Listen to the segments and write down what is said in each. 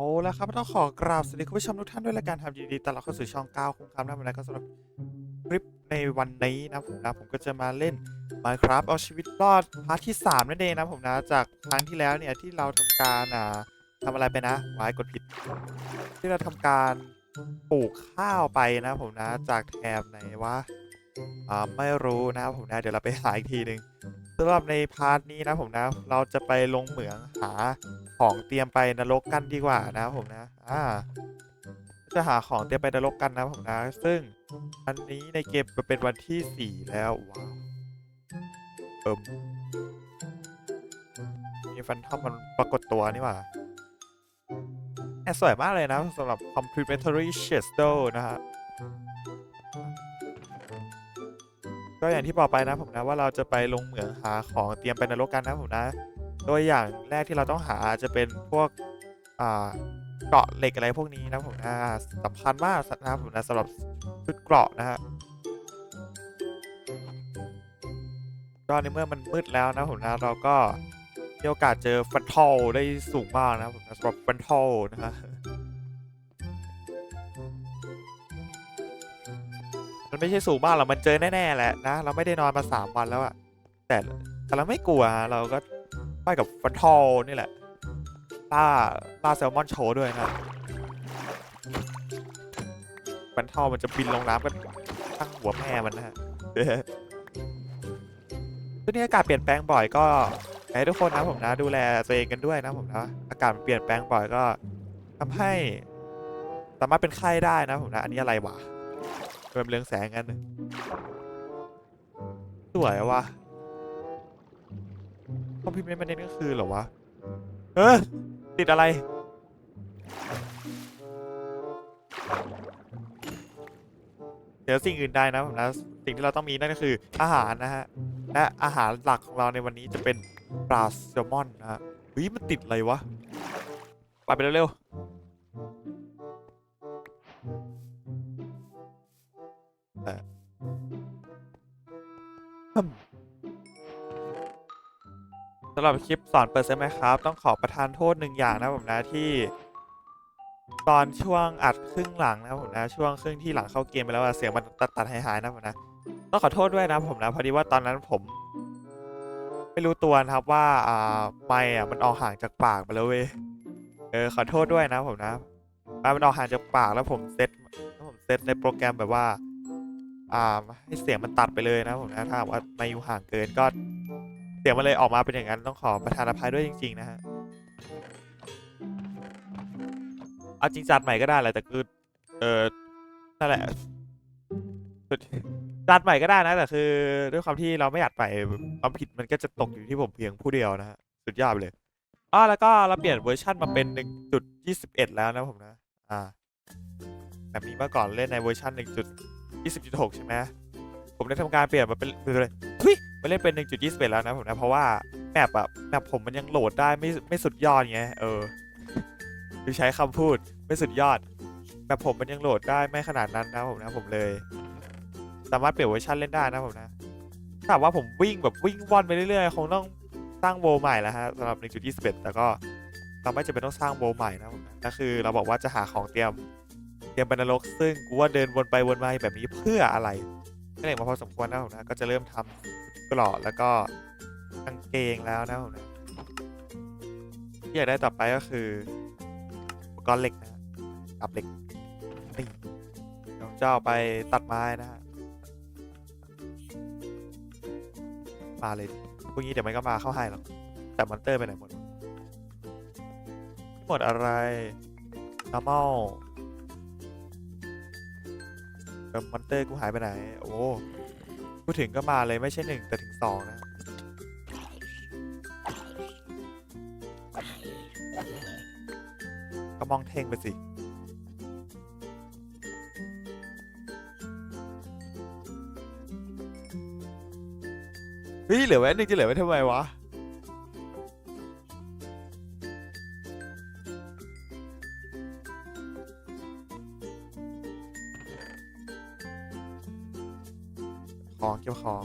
เอาละครับต้องขอกราบสวัสดีคุณผู้ชมทุกท่านด้วยละกันครับยินดีต้อนรับเข้าสู่ช่องก้าวคุ้มคำนะมันก็สำหรับคลิปในวันนี้นะผมนะผมก็จะมาเล่น Minecraft เอาชีวิตรอดพาร์ทที่ 3 นั่นเองนะผมนะจากครั้งที่แล้วเนี่ยที่เราทำการอ่าทำอะไรไปนะวายกดผิด ที่เราทำการปลูกข้าวไปนะผมนะจากแถบไหนวะอ่าไม่รู้นะครับผมนะเดี๋ยวเราไปหาอีกทีหนึ่งสำหรับในพาร์ทนี้นะผมนะเราจะไปลงเหมืองหา ของเตรียมไปนรกกันดีกว่านะผมนะ อ่า จะหาของเตรียมไปนรกกันนะผมนะ ซึ่งอันนี้ในเกมมันเป็นวันที่4แล้วว้าวเอิมมีฟันทอมมันปรากฏตัวนี่หว่าแอบสวยมากเลยนะสำหรับ Complementary Shadow นะฮะก็อย่างที่บอกไปนะผมนะว่าเราจะไปลงเหมืองหาของเตรียมไปนรกกันนะผมนะ ตัวอย่างแรกที่เราต้องหาจะเป็นพวกเกราะเหล็กอะไรพวกนี้นะผมนะสำคัญมากนะครับผมนะสำหรับชุดเกราะนะฮะก็ในเมื่อมันมืดแล้วนะผมนะเราก็มีโอกาสเจอฟันทอลได้สูงมากนะผมนะสำหรับฟันทอลนะฮะมันไม่ใช่สูงมากหรอกมันเจอแน่ๆแหละนะเราไม่ได้นอนมาสามวันแล้วอะแต่แต่เราไม่กลัวเราก็ ไปกับฟันทอลนี่แหละล่าล่าแซลมอนโชว์ด้วยนะฟันทอลมันจะบินลงน้ำกันตั้งหัวแม่มันนะฮะช่วงนี้อากาศเปลี่ยนแปลงบ่อยก็ให้ทุกคนนะผมนะดูแลตัวเองกันด้วยนะผมนะอากาศมันเปลี่ยนแปลงบ่อยก็ทำให้สามารถเป็นไข้ได้นะผมนะ อันนี้อะไรวะเริ่มเรืองแสงกันสวยอะวะ คอมพิวเตอร์มันเน้นก็คือเหรอวะ เออติดอะไร เดี๋ยวสิ่งอื่นได้นะผมนะ สิ่งที่เราต้องมีนั่นก็คืออาหารนะฮะ และอาหารหลักของเราในวันนี้จะเป็นปลาแซลมอนนะฮะเฮ้ยมันติดอะไรวะ ไปไปเร็วๆแต่ำหรับคลิปสอนเปิดเซมไหมครับ ต้องขอประทานโทษหนึ่งอย่างนะผมนะที่ ตอนช่วงอัดครึ่งหลังนะผมนะช่วงครึ่งที่หลังเข้าเกมไปแล้วเสียงมันตัดตัดหายหายนะผมนะต้องขอโทษด้วยนะผมนะพอดีว่าตอนนั้นผม ไม่รู้ตัวนะครับว่าอ่าไมค์อะมันออกห่างจากปากไปแล้วเว้ยเออขอโทษด้วยนะผมนะมันออกห่างจากปากแล้วผมเซตผมเซตในโปรแกรมแบบว่า อ่าให้เสียงมันตัดไปเลยนะผมนะถ้าว่าไมค์อยู่ห่างเกินก็ สียงมันเลยออกมาเป็นอย่างนั้นต้องขอประทานอภัยด้วยจริง ๆ นะฮะเอาจริงจัดใหม่ก็ได้แหละแต่คือเออนั่นแหละจัดใหม่ก็ได้นะแต่คือ ด้วยความที่เราไม่อัดไปความผิดมันก็จะตกอยู่ที่ผมเพียงผู้เดียวนะฮะสุดยอดเลยอ๋อแล้วก็เราเปลี่ยนเวอร์ชันมาเป็น1.21แล้วนะผมนะ อ่าแบบนี้เมื่อก่อนเล่นในเวอร์ชัน1.20.6ใช่ไหม ผมได้ทำการเปลี่ยนมาเป็นเลยทุยมาเล่นเป็น 1.21 แล้วนะผมนะ เพราะว่าแมปอะแมปผมมันยังโหลดได้ไม่ไม่สุดยอดไงเออคือใช้คำพูดไม่สุดยอดแมปผมมันยังโหลดได้ไม่ขนาดนั้นนะผมนะผมเลย สามารถเปลี่ยนเวอร์ชันเล่นได้นะผมนะถ้าว่าผมวิ่งแบบวิ่งว่อนไปเรื่อยๆคงต้องสร้างโวลใหม่แล้วฮะสำหรับ 1.21 แต่ก็เราไม่จำเป็นต้องสร้างโวลใหม่นะผมนะก็คือเราบอกว่าจะหาของเตรียมเตรียมบรรลกซึ่งกูว่าเดินวนไปวนมาแบบนี้เพื่ออะไร ก็เลยมาพอสมควรนะผมนะก็จะเริ่มทำกรอแล้วก็กางเกงแล้วนะผมนะที่อยากได้ต่อไปก็คืออุปกรณ์เหล็กนะฮะตับเหล็กนี่เดี๋ยวจะเอาไปตัดไม้นะฮะมาเลยพวกนี้เดี๋ยวมันก็มาเข้าให้หรอกแต่มอนเตอร์ไปไหนหมดหมดอะไร normal เออมอนเตอร์กูหายไปไหน โอ้พูดถึงก็มาเลยไม่ใช่หนึ่งแต่ถึงสองนะก็มองเท่งไปสิเฮ้ยเหลือไว้อันหนึ่งจะเหลือไว้ทำไมวะ ของเกี่ยวของ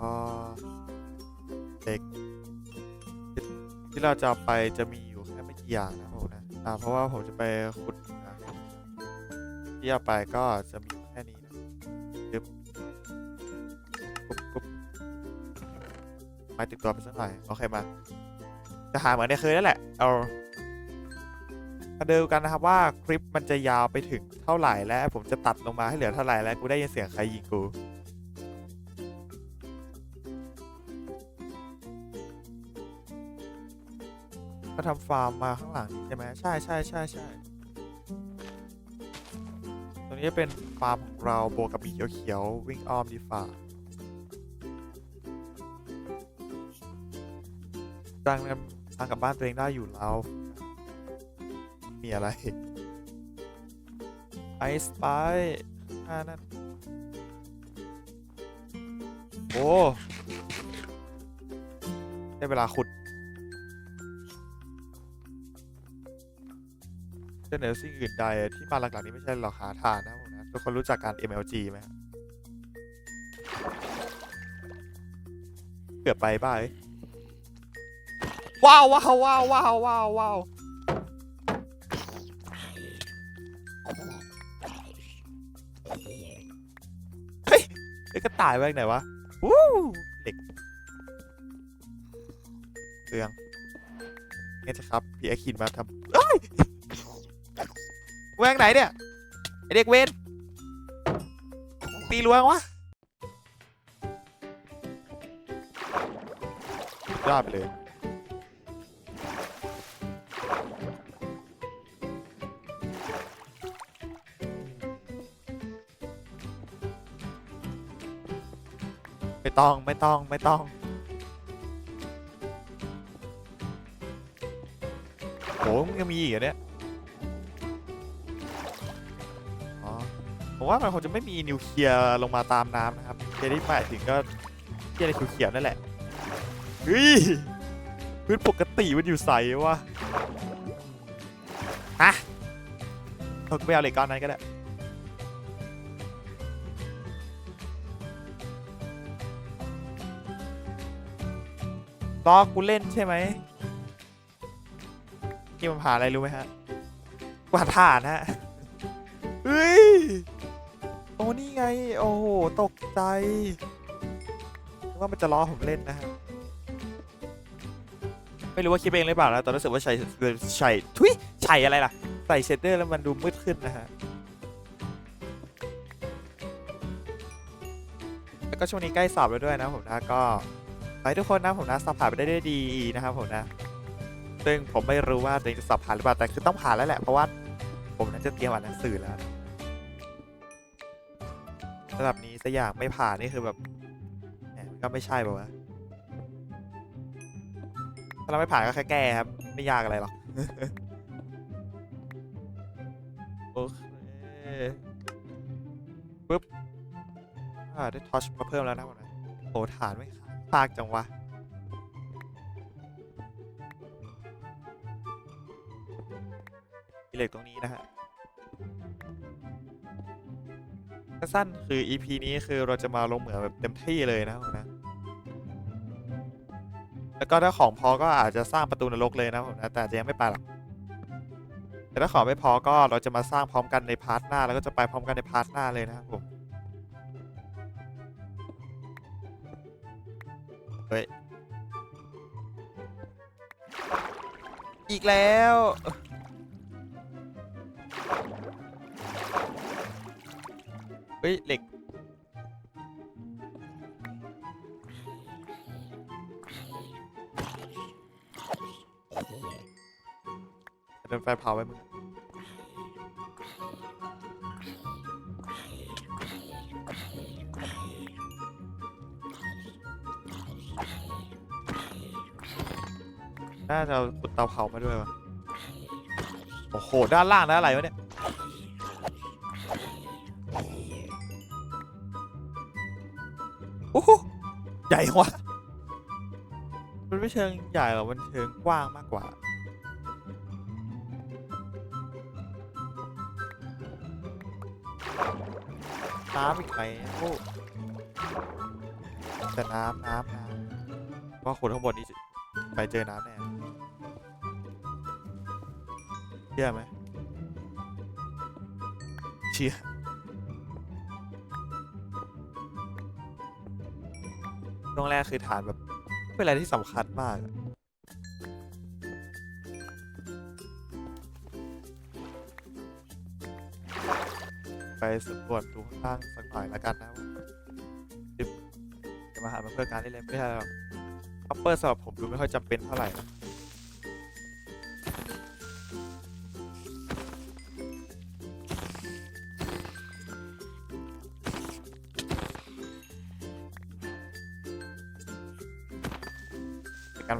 อเด็ก ที่เราจะไปจะมีอยู่แค่ไม่กี่อย่างนะผมนะอ่าเพราะว่าผมจะไปขุดนะที่เอาไปก็จะมีแค่นี้นะปึ๊บปุ๊บปุ๊บไม้ติดตัวไปสักหน่อย โอเคมา จะหาเหมือนในเคยนั่นแหละ เอา มาดูกันนะครับว่าคลิปมันจะยาวไปถึงเท่าไหร่และผมจะตัดลงมาให้เหลือเท่าไหร่แล้วกูได้ยินเสียงใครยิงกูก็ทำฟาร์มมาข้างหลังใช่ไหมใช่ใช่ใช่ใช่ตรงนี้เป็นฟาร์มของเราโบวกกับบีเขียวๆวิ่งอ้อมดีฝ่าสร้างกันสร้างกลับบ้านตัวเองได้อยู่แล้ว มีอะไรไอสไปอ่านั่นโอ้ได้เวลาขุดเสนอสิ่งอื่นใดที่มาหลักๆนี้ไม่ใช่หรอกหาทานนะครับผมนะทุกคนรู้จักการ MLG ไหมฮะเกือบไปบ้าเอ้ยว้าวว้าวว้าวว้าวว้าว ไอ้กระต่ายไปไหนวะวู้เหล็กเรืองเนี่ยครับพี่ไอคินมาทำเอ้ยแวงไหนเนี่ยไอเด็กเวนตีลวงวะยอดไปเลย ไม่ต้องไม่ต้องไม่ต้อง โหมันยังมีอีกเหรอเนี่ยอ๋อผมว่ามันคงจะไม่มีนิวเคลียร์ลงมาตามน้ำนะครับเจที่หมายถึงก็เจอะไรเขียวๆนั่นแหละเฮ้ยพื้นปกติมันอยู่ใสวะฮะเราไปเอาเหล็กก้อนนั้นก็ได้ ล้อกูเล่นใช่ไหมนี่มันผ่านอะไรรู้ไหมฮะกว่าถ่านฮะเฮ้ยโอ้นี่ไง โอ้โห ตกใจนึกว่ามันจะล้อผมเล่นนะฮะไม่รู้ว่าคิดเองหรือเปล่านะตอนรู้สึกว่าใช้ใช้ทุยใช้อะไรล่ะ ใส่เชดเดอร์แล้วมันดูมืดขึ้นนะฮะแล้วก็ช่วงนี้ใกล้สอบแล้วด้วยนะผมนะก็ ไปทุกคนนะผมนะสอบผ่านไปได้ด้วยดีนะครับผมนะ ซึ่งผมไม่รู้ว่าตัวเองจะสอบผ่านหรือเปล่าแต่คือต้องผ่านแล้วแหละเพราะว่าผมนั้นจะเตรียมอ่านหนังสือแล้วระดับนี้สักอย่างไม่ผ่านนี่คือแบบก็ไม่ใช่ป่าวะถ้าเราไม่ผ่านก็แค่แก้ครับ ไม่ยากอะไรหรอกโอเคปุ๊บได้ทอชมาเพิ่มแล้วนะวันนั้โหฐานไม่ พากจังวะ มีเหล็กตรงนี้นะฮะสั้นคือ EP นี้คือเราจะมาลงเหมืองแบบเต็มที่เลยนะผมนะ แล้วก็ถ้าของพอก็อาจจะสร้างประตูนรกเลยนะผมนะ แต่จะยังไม่ไปหรอก แต่ถ้าของไม่พอก็เราจะมาสร้างพร้อมกันในพาร์ทหน้า แล้วก็จะไปพร้อมกันในพาร์ทหน้าเลยนะครับผม อีกแล้ว เฮ้ย เหล็ก เดินไฟเผาไปมึง น่าจะขุดเตาเผามาด้วยวะโอ้โห ด้านล่างนะอะไรวะเนี่ย โอ้โหใหญ่วะมันไม่เชิงใหญ่หรอก มันเชิงกว้างมากกว่า น้ำอีกไหมโอ้แต่น้ำน้ำน้ำว่าคนข้างบนนี้ไปเจอน้ำแน่ ชื่อไหมเชื่อช่วงแรกคือฐานแบบ เป็นอะไรที่สำคัญมากไปสำรวจดูข้างๆสักหน่อยแล้วกันนะจะมาหาเพื่อการเล่นๆไม่ใช่หรอกคัพเปอร์สำหรับผมดูไม่ค่อยจำเป็นเท่าไหร่นะ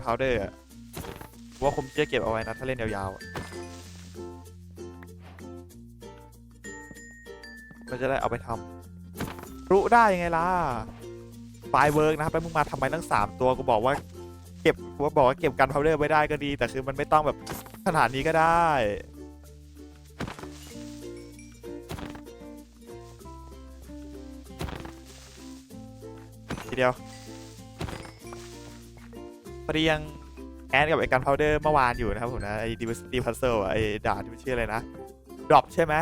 พาวเดอร์อะว่าผมจะเก็บเอาไว้นะ ถ้าเล่นยาวๆอะก็จะได้เอาไปทำรู้ได้ยังไงล่ะไฟล์เวิร์กนะครับแล้วมึงมาทำไมตั้งสามตัวกูบอกว่า เก็บกูบอกว่าเก็บกันพาวเดอร์ไว้ได้ก็ดี แต่คือมันไม่ต้องแบบขนาดนี้ก็ได้ทีเดียว พอดียังแอนกับไอ้กันพาวเดอร์เมื่อวานอยู่นะครับผมนะไอ้ diversity puzzle อะไอ้ด่านที่มันชื่ออะไรนะดรอปใช่ไหม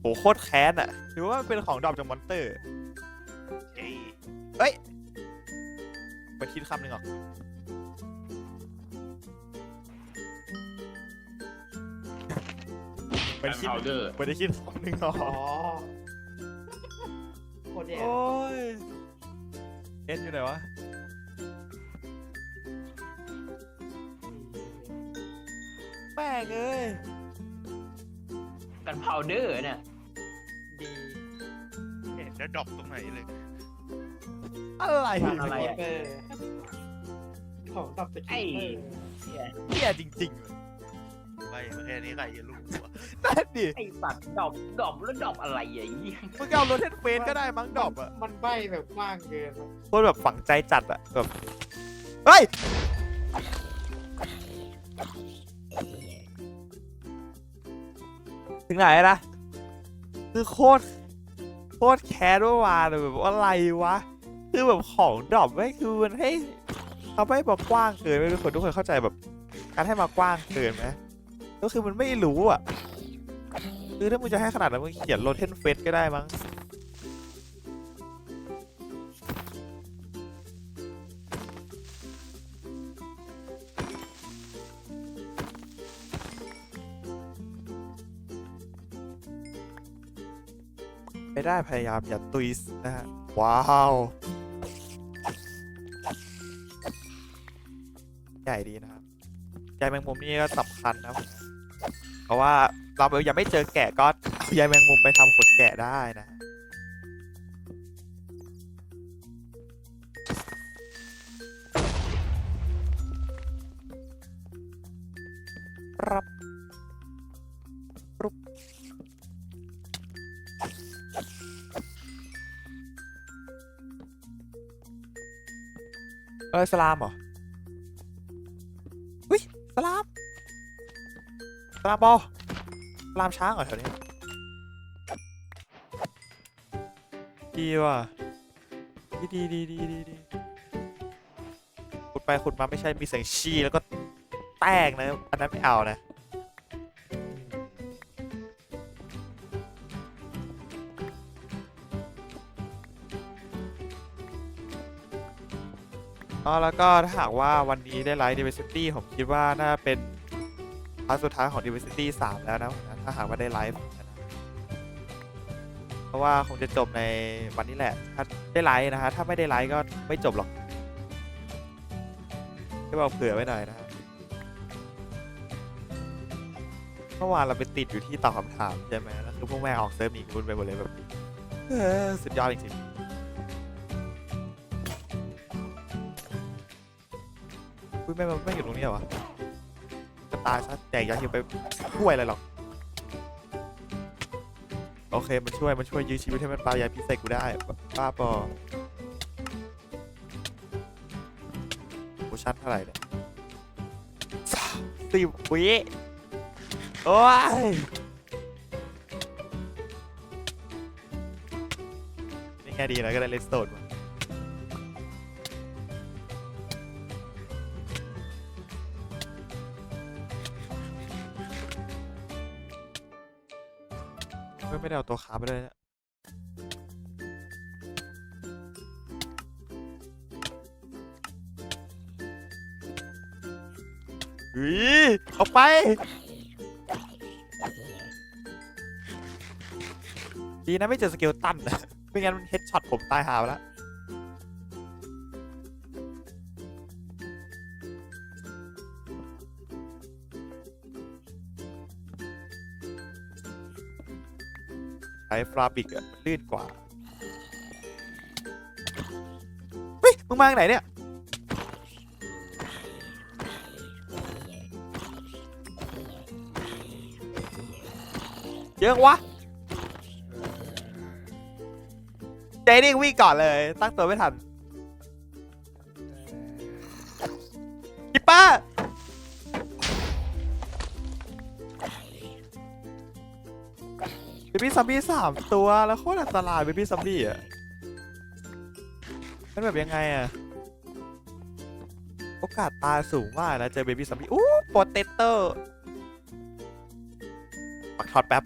โหโคตรแค้นอะหรือว่ามันเป็นของดรอปจากมอนเตอร์เอ้ยเฮ้ยไปคิดคำหนึ่งเหรอไปการคิดพาวเดอร์ไปได้คิดคำหนึ่งเหรออ๋อโคตรแย่โอ้ยเอ็นอยู่ไหนวะ แม่งเอ้ยกันพาวเดอร์เนี่ยดีเห็นแล้วดรอปตรงไหนเลย อะไรอะไรโคอะเปอร์ของตับสไอ้กิปเปอร์เหี้ยเหี้ยจริงๆเลยไปมาแค่นี้ใครจะรู้วะนั่นดิไอ้สัตว์ดอบดอบแล้วดอบอะไรอะไอ้เหี้ยมึงเอาโรเทนเฟนก็ได้มั้งดรอปอะมันใบแบบกว้างเกินอะโคตรแบบฝังใจจัดอะแบบเฮ้ย ถึงไหนนะคือโคตรโคตรแค้นเมื่อวานเลยแบบอะไรวะคือแบบของดรอปไม่คือมันให้เขาไม่บบกกว้างเกินไม่ทุกคนทุกคนเข้าใจแบบการให้มากว้างเกินไหมก็คือมันไม่รู้อะคือถ้ามึงจะให้ขนาดนั้นมึงเขียนโรเทนเฟสก็ได้มั้ง ได้พยายามอย่าตุยนะฮะว้าวใหญ่ดีนะครับใยแมงมุมนี่ก็สำคัญนะผมเพราะว่าเรายังไม่เจอแกะก็ใยแมงมุมไปทำขนแกะได้นะฮะรับ เออสลามเหรออุ้ยสลามสลามบอลสลามช้างเหรอแถวนี้ดีว่ะดีดีดีดีดีดีขุดไปขุดมาไม่ใช่มีเสียงชี้แล้วก็แตกนะอันนั้นไม่เอานะ อแล้วก็ถ้าหากว่าวันนี้ได้ไลฟ์ diversity ผมคิดว่าน่าเป็นพาร์ทสุดท้ายของ diversity 3 แล้วนะผมนะถ้าหากว่าได้ไลฟ์นะเพราะว่าคงจะจบในวันนี้แหละ ถ้าได้ไลฟ์นะฮะถ้าไม่ได้ไลฟ์ก็ไม่จบหรอกก็บอกเผื่อไว้หน่อยนะฮะเมื่อวานเราไปติดอยู่ที่ตอบคำถามใช่ไหมแล้วคือพวกแม่ออกเซิร์ฟอีกคุณไปหมดเลยแบบเออสุดยอดจริง ไม่ไม่ไม่อยู่ตรงนี้เหรอวะจะตายซะแตกยาหิวไปช่วยอะไรหรอก โอเค มันช่วย มันช่วยยื้อชีวิตให้มันปลายาพิเศษกูได้ป้าปอโอชั่นเท่าไหร่เนี่ยสามสิบวิโอ้ยนี่ไงดีนะก็ได้เลสโตนมา ไม่ได้เอาตัวขาไปเลยเนี่ยเฮ้ยเอาไป ดีนะไม่เจอสเกลตันนะไม่งั้นมันเฮดช็อตผมตายหาไปแล้ว ช้ฟราบิกอะมันลื่นกว่าเฮ้ยมึงมาจากไหนเนี่ยเยอะวะเจนี่วิ่งก่อนเลย ตั้งตัวไม่ทัน บบี้ซัมบี้สามตัวแล้วโคตรอันตรายเบบี้ซัมบี้อะมันแบบยังไงอะ โอกาสตายสูงมากนะเจอเบบี้ซัมบี้อู้โปเตเตอร์ปักช็อตแป๊บ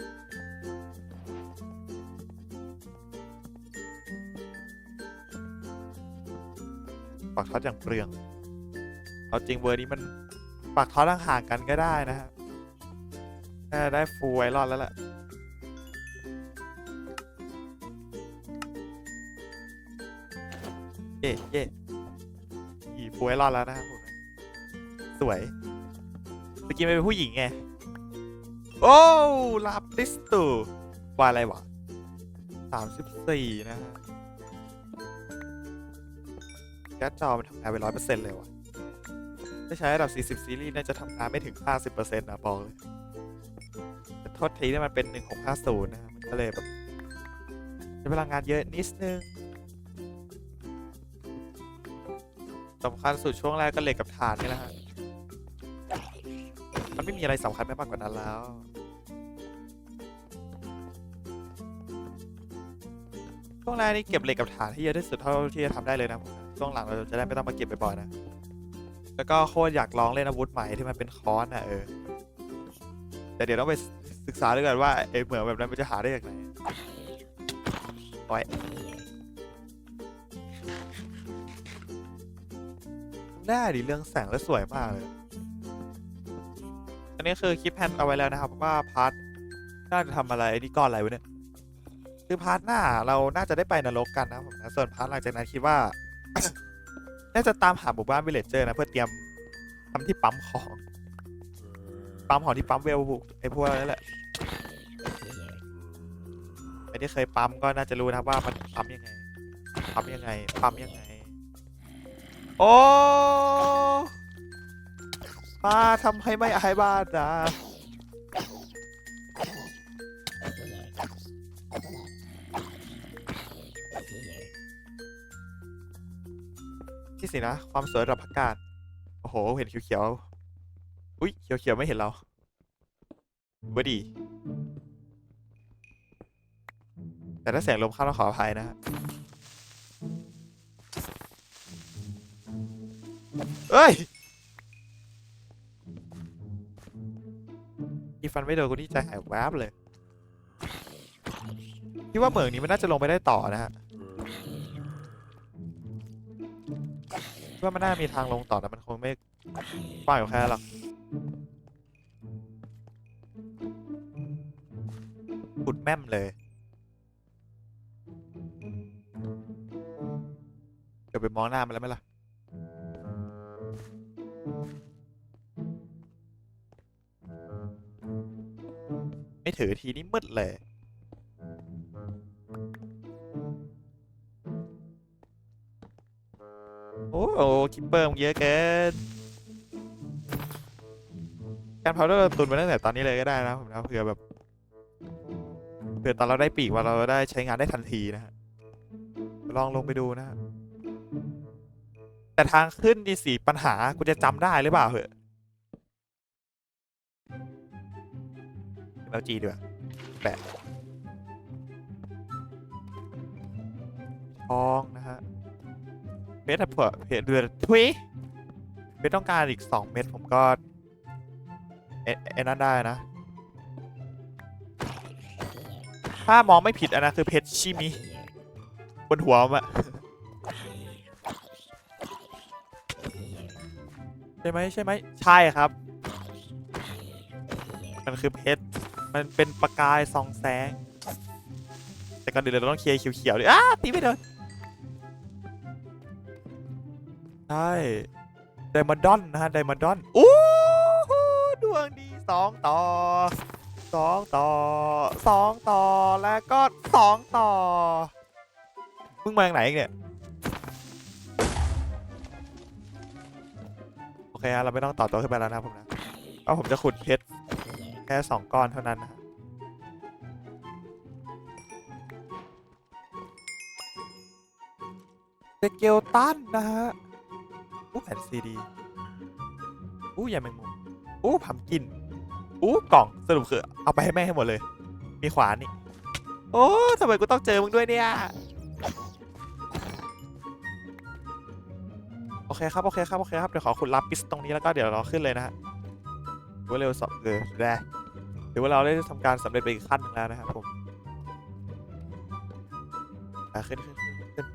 ปักท็อตอย่างเปลืองเอาจริงเวอร์นี้มันปักท็อตห่างๆกันก็ได้นะฮะได้ฟูไวรอนแล้วแหละ ย่เย่อีฟูลไวรอนแล้วนะครับผมสวยเมื่อกี้มันเป็นผู้หญิงไง โอ้ลาปิสตูว่าอะไรวะสามสิบสี่นะฮะแการ์ดจอมันทำงานไปร้อยเปอร์เซ็นต์เลยว่ะถ้าใช้ระดับ 40 ซีรีส์น่าจะทำงานไม่ถึง 50%นะบอกเลยแต่โทษทีที่มันเป็น 1650 นะครับมันก็เลยแบบใช้พลังงานเยอะนิดนึง สำคัญสุดช่วงแรกก็เหล็กกับฐานนี่แหละฮะมันไม่มีอะไรสำคัญไปมากกว่านั้นแล้ว ช่วงแรกนี่เก็บเหล็กกับฐานให้เยอะที่สุดเท่าที่จะทำได้เลยนะผมช่วงหลังเราจะได้ไม่ต้องมาเก็บบ่อยๆนะ แล้วก็โคตรอยากลองเล่นอาวุธใหม่ที่มันเป็นค้อนอะเออ แต่เดี๋ยวต้องไปศึกษาด้วยกันว่าไอ้เหมืองแบบนั้นมันจะหาได้จากไหน ได้ดิเรื่องแสงแล้วสวยมากเลย อันนี้คือคลิปแพนเอาไว้แล้วนะครับว่าพาร์ทน่าจะทำอะไรไอ้นี่ก้อนอะไรวะเนี่ยคือพาร์ทหน้าเราน่าจะได้ไปนรกกันนะผมนะส่วนพาร์ทหลังจากนั้นคิดว่า น่าจะตามหาหมู่บ้านวิลเลจเจอร์นะเพื่อเตรียมทำที่ปั๊มของปั๊มของที่ปั๊มเวลไอ้พวกนั่นแหละไอ้ที่เคยปั๊มก็น่าจะรู้นะว่ามันปั๊มยังไงปั๊มยังไงปั๊มยังไง โอ้มาทำให้ไม่อายบ้านนะที่สินะ ความสวยระดับพักการโอ้โห เห็นเขียวๆ อุ้ยเขียวๆ ไม่เห็นเราว่าดี แต่ถ้าแสงลมเข้าต้องขออภัยนะ เอ้ยอีฟันไม่โดนกูนี่ใจหายแวบเลยคิดว่าเหมืองนี้มันน่าจะลงไปได้ต่อนะฮะคิดว่ามันน่ามีทางลงต่อแต่มันคงไม่กว้างอยู่แค่หรอกขุดแม่มเลยเดี๋ยวไปมองหน้ามันแล้วไหมล่ะ ถือทีนี้มืดเลย โอ้โหคิปเปอร์มันเยอะเกินการพาวเดอร์ตุนมาตั้งแต่ตอนนี้เลยก็ได้นะผมนะเผื่อแบบเผื่อตอนเราได้ปีกว่าเราได้ใช้งานได้ทันทีนะฮะลองลงไปดูนะฮะแต่ทางขึ้นนี่สิปัญหากูจะจำได้หรือเปล่าเหอะ เอลจีด้วยแปะทองนะฮะเม็ดอะเผื่อเพจเดือนทุยเม็ดต้องการอีกสองเม็ดผมก็เอเอนั่นได้นะ ถ้ามองไม่ผิดอันนะคือเพชรชิมิบนหัวมันอะใช่ไหมใช่ไหมใช่ครับ มันคือเพชร มันเป็นประกายส่องแสง แต่ก่อนอื่นเราต้องเคลียร์เขียวๆดิอ้าตีไม่โดนใช่ไดมอนดอนนะฮะไดมอนดอนอู้หูดวงดีสองต่อสองต่อสองต่อแล้วก็สองต่อมึงมาจากไหนเนี่ยโอเคฮะเราไม่ต้องต่อตัวขึ้นไปแล้วนะผมนะเพราผมจะขุดเพชร แค่สองก้อนเท่านั้นนะฮะเดเกลตันนะฮะอู้แผ่นซีดีอู้ยาแมงมุมอู้ผัมกินอู้กล่องสรุปคือเอาไปให้แม่ให้หมดเลย มีขวานนี่ โอ้ทำไมกูต้องเจอมึงด้วยเนี่ย โอเคครับ โอเคครับ โอเคครับ เดี๋ยวขอขุดลับปิสตรงนี้แล้วก็เดี๋ยวเราขึ้นเลยนะฮะว่าเร็วสอบเออได้ ถือว่าเราได้ทำการสำเร็จไปอีกขั้นหนึงแล้วนะครับผมอะขึ้นขึ้นขึ้นขึ้น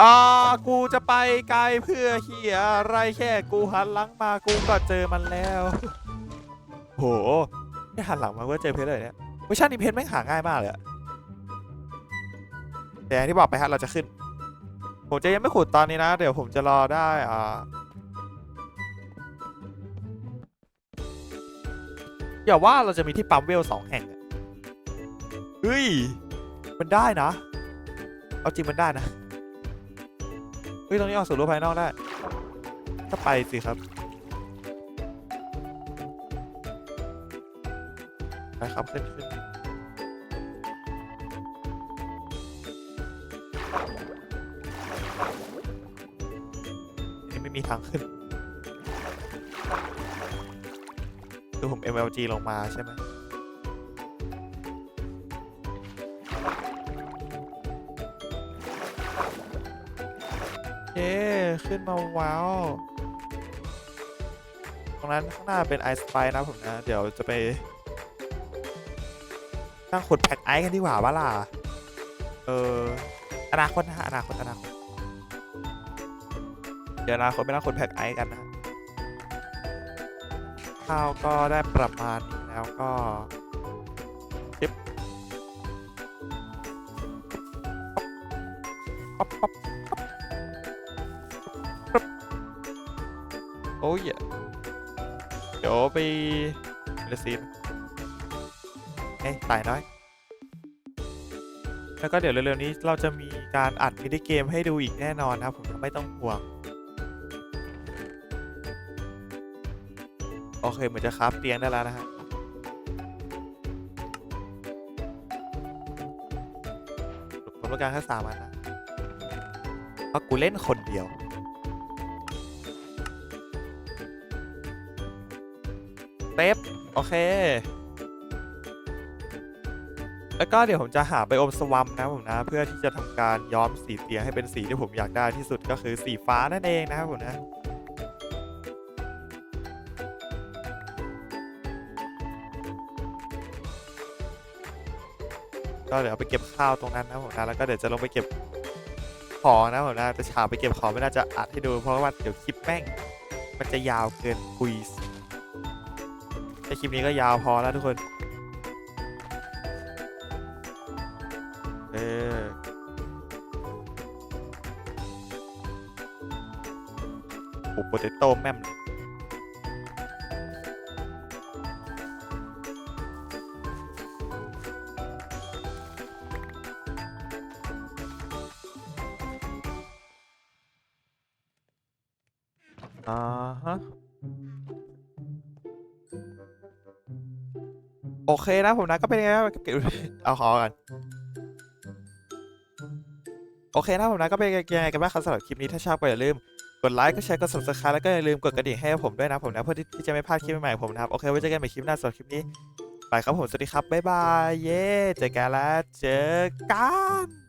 อ่ากูจะไปไกลเพื่อเฮียอะไรแค่กูหันหลังมากูก็เจอมันแล้ว โหนี่หันหลังมาเพื่อเจอเพชรเลยเนี่ยเวอร์ชันนี้เพชรแม่งหาง่ายมากเลยอะแต่อย่างที่บอกไปฮะเราจะขึ้น ผมจะยังไม่ขุดตอนนี้นะ เดี๋ยวผมจะรอได้อ่าอย่าว่าเราจะมีที่ปั๊มเวลสองแห่งเฮ้ย มันได้นะ เอาจริงมันได้นะ เฮ้ย ตรงนี้ออกสู่โลกภายนอกได้ก็ไปสิครับ ไปครับขึ้นขึ้น มีทางขึ้นคือผม MLG ลงมาใช่ไหมเย้ขึ้นมาว้าว ตรงนั้นข้างหน้าเป็นไอสไปนะผมนะ เดี๋ยวจะไปนั่งขุดแพ็กไอซ์กันดีกว่าว่าล่ะ เอออนาคตนะฮะอนาคตอนาคต เดี๋ยวนาคตไปนั่งขุดแพ็กไอซ์กันนะข้าวก็ได้ประมาณนี้แล้วก็จิ๊บป๊อปป๊อปป๊อปป๊อปโอ้ยเดี๋ยวไปเรซีนเอ้ยตายน้อย แล้วก็เดี๋ยวเร็วๆนี้เราจะมีการอัดมินิเกมให้ดูอีกแน่นอนนะครับผมไม่ต้องห่วง เคเหมือนจะคราฟเตียงได้แล้วนะฮะผมต้องการแค่สามอันนะเพราะกูเล่นคนเดียวเต็บโอเค แล้วก็เดี๋ยวผมจะหาไบโอมสวัมนะผมนะ เพื่อที่จะทำการย้อมสีเตียงให้เป็นสีที่ผมอยากได้ที่สุดก็คือสีฟ้านั่นเองนะครับผมนะ ก็เดี๋ยวไปเก็บข้าวตรงนั้นนะผมนะแล้วก็เดี๋ยวจะลงไปเก็บของนะผมนะแต่เช้าไปเก็บของไม่น่าจะอัดให้ดูเพราะว่าเดี๋ยวคลิปแม่งมันจะยาวเกินคุยแค่คลิปนี้ก็ยาวพอแล้วทุกคน เออโอ้โปเตโต้แม่มเลย เคนะผมนะก็เป็นไงเก็บเอาคอกันโอเคนะผมนะก็เป็นยังไงกันบ้างครับสำหรับคลิปนี้ถ้าชอบก็อย่าลืมกดไลค์ก็แชร์กด subscribe แล้วก็อย่าลืมกดกระดิ่งให้ผมด้วยนะผมนะเพื่อที่จะไม่พลาดคลิปใหม่ๆผมนะครับโอเคไว้เจอกันใหม่คลิปหน้าสำหรับคลิปนี้ไปครับผมสวัสดีครับบ๊ายบายเย้เจอกันแล้วเจอกัน